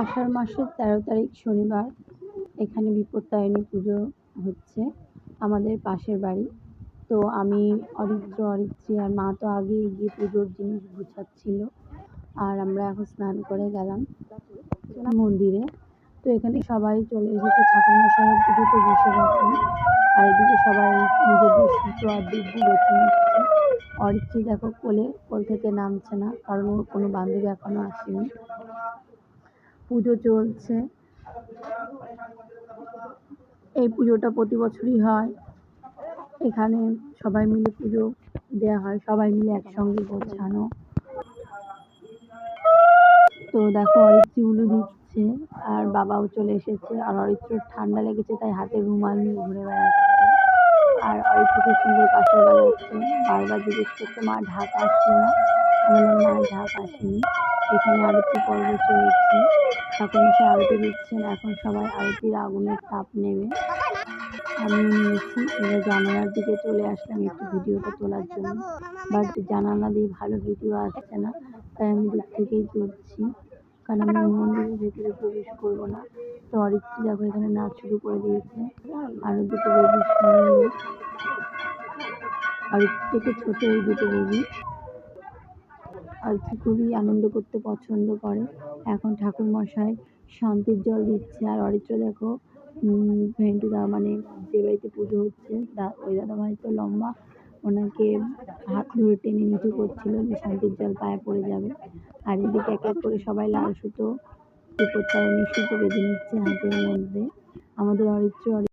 আষাঢ় মাসের তেরো তারিখ শনিবার এখানে বিপত্তারিণী পুজো হচ্ছে আমাদের পাশের বাড়ি। তো আমি অরিত্র, অরিত্রী আর মা তো আগে গিয়ে পুজোর জিনিস গুছাচ্ছিল আর আমরা এখন স্নান করে গেলাম মন্দিরে। তো এখানে সবাই চলে এসেছে, ঠাকুরমশাই পুজোতে বসে গেছেন আর এদিকে সবাই নিজেদের সুতো আর দিব্যি বেছে নিচ্ছে অরিত্রী দেখো কোলে, কোল থেকে নামছে না, কারণ ওর কোনো বান্ধবী এখনও আসেনি। পুজো চলছে। এই পুজোটা প্রতি বছরই হয়। এখানে সবাই মিলে পুজো দেওয়া হয়, সবাই মিলে একসঙ্গে গোছানো। তো দেখো, অরিত্রী উলু দিচ্ছে আর বাবাও চলে এসেছে। আর অরিত্রর ঠান্ডা লেগেছে, তাই হাতে রুমাল নিয়ে ঘুরে বেড়াচ্ছে। আর অরিত্রকে সুন্দর পাশে বেড়াচ্ছে বারবার জিজ্ঞেস করছে, মা, ঢাক আসলো না? বললাম, না, ঢাক আসেনি। এখানে আরতি পর্ব চলছে। ঠাকুরমশাই আরতি দিচ্ছেন, এখন সবাই আরতির আগুনের তাপ নেবে। আমি নিয়েছি, এবার জানালার দিকে চলে আসলাম, একটু ভিডিওটা তোলার জন্য। বাট জানালা দিয়ে ভালো ভিডিও আসছে না, তাই আমি দূর থেকেই তুলছি। কারণ আমি মন্দিরের ভেতরে প্রবেশ করব না। তো অরিত্রী দেখো, এখানে নাচ শুরু করে দিয়েছে। আরও দুটো বেবি অরিত্রী থেকে ছোট এই দুটো বেবি অরিত্রী খুবই আনন্দ করতে পছন্দ করে। এখন ঠাকুর মশাই শান্তির জল দিচ্ছে। আর অরিত্র দেখো ভেন্টু দা মানে যে বাড়িতে পুজো হচ্ছে ওই দাদা ভাই তো লম্বা। ওনাকে হাত ধরে টেনে নিচু করছিল যে শান্তির জল পায়ে পড়ে যাবে। আর এদিকে এক এক করে সবাই লাল সুতো বিপত্তারিণী সুতো বেঁধে নিচ্ছে হাতের মধ্যে। আমাদের অরিত্র